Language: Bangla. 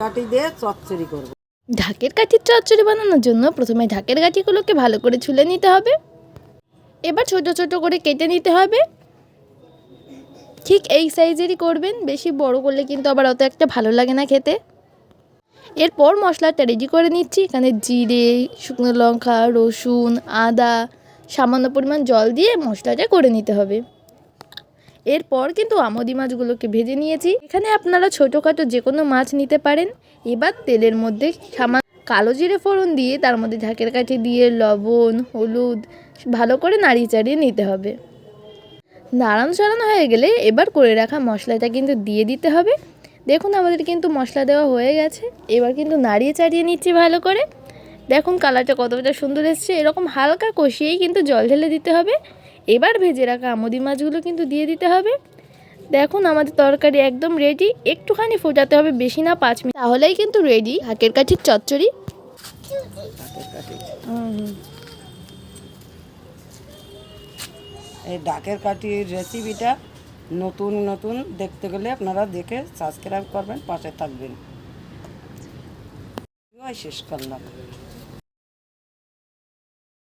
কাটি দিয়ে চচ্চড়ি করব। ঢাকের কাঠির চচ্চড়ি বানানোর জন্য প্রথমে ঢাকের কাঠিগুলোকে ভালো করে ছুলে নিতে হবে। এবার ছোট ছোট করে কেটে নিতে হবে। ঠিক এই সাইজেরই করবেন, বেশি বড় করলে কিন্তু আবার অত একটা ভালো লাগে না খেতে। এরপর মশলাটা রেডি করে নিচ্ছি। এখানে জিরে, শুকনো লঙ্কা, রসুন, আদা, সামান্য পরিমাণ জল দিয়ে মশলাটা করে নিতে হবে। এরপর কিন্তু আমদি মাছগুলোকে ভেজে নিয়েছি। এখানে আপনারা ছোটোখাটো যে কোনো মাছ নিতে পারেন। এবার তেলের মধ্যে সামান্য কালো জিরে ফোড়ন দিয়ে তার মধ্যে ঢাকের কাঠি দিয়ে লবণ, হলুদ ভালো করে নাড়িয়ে চাড়িয়ে নিতে হবে। নাড়ানো চাড়ানো হয়ে গেলে এবার করে রাখা মশলাটা কিন্তু দিয়ে দিতে হবে। দেখুন আমাদের কিন্তু মশলা দেওয়া হয়ে গেছে। এবার কিন্তু নাড়িয়ে চাড়িয়ে নিচ্ছি ভালো করে। দেখুন কালারটা কতটা সুন্দর এসছে। এরকম হালকা কষিয়েই কিন্তু জল ঢেলে দিতে হবে। এবার ভেজে রাখা আমদি মাছগুলো কিন্তু দিয়ে দিতে হবে। দেখুন, আমাদের তরকারি একদম রেডি একটুখানি ফোটাতে হবে, বেশি না পাঁচ মিনিট। তাহলেই কিন্তু রেডি হাকের কাঠির চচ্চড়ি। এই ডাকের কাঠির রেসিপিটা নতুন নতুন দেখতে গেলে আপনারা দেখে সাবস্ক্রাইব করবেন, পাশে থাকবেন। শেষ করলাম।